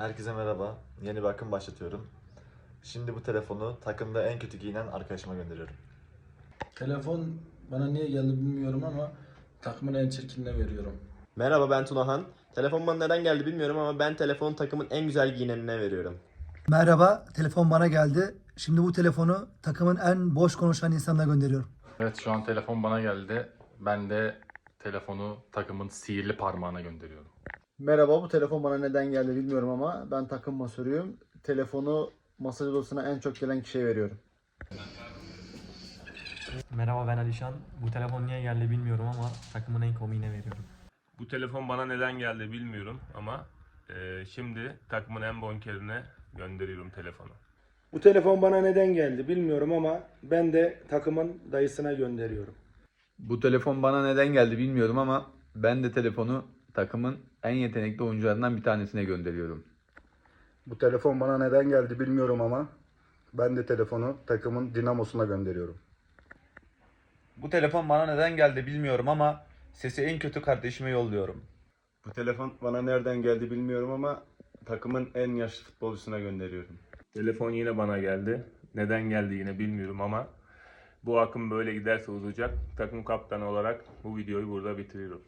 Herkese merhaba. Yeni bir akım başlatıyorum. Şimdi bu telefonu takımda en kötü giyinen arkadaşıma gönderiyorum. Telefon bana niye geldi bilmiyorum ama takımın en çirkinine veriyorum. Merhaba ben Tunahan. Telefon bana neden geldi bilmiyorum ama ben telefonu takımın en güzel giyinenine veriyorum. Merhaba, telefon bana geldi. Şimdi bu telefonu takımın en boş konuşan insanına gönderiyorum. Evet şu an telefon bana geldi. Ben de telefonu takımın sihirli parmağına gönderiyorum. Merhaba bu telefon bana neden geldi bilmiyorum ama ben takım masörüyüm. Telefonu masaj odasına en çok gelen kişiye veriyorum. Merhaba ben Alişan. Bu telefon niye geldi bilmiyorum ama takımın en komiğine veriyorum. Bu telefon bana neden geldi bilmiyorum ama eee, şimdi takımın en bonkerine gönderiyorum telefonu. Bu telefon bana neden geldi bilmiyorum ama ben de takımın dayısına gönderiyorum. Bu telefon bana neden geldi bilmiyorum ama ben de telefonu takımın en yetenekli oyuncularından bir tanesine gönderiyorum. Bu telefon bana neden geldi bilmiyorum ama ben de telefonu takımın dinamosuna gönderiyorum. Bu telefon bana neden geldi bilmiyorum ama sesi en kötü kardeşime yolluyorum. Bu telefon bana nereden geldi bilmiyorum ama takımın en yaşlı futbolcusuna gönderiyorum. Telefon yine bana geldi. Neden geldi yine bilmiyorum ama bu akım böyle giderse uzayacak. Takım kaptanı olarak bu videoyu burada bitiriyorum.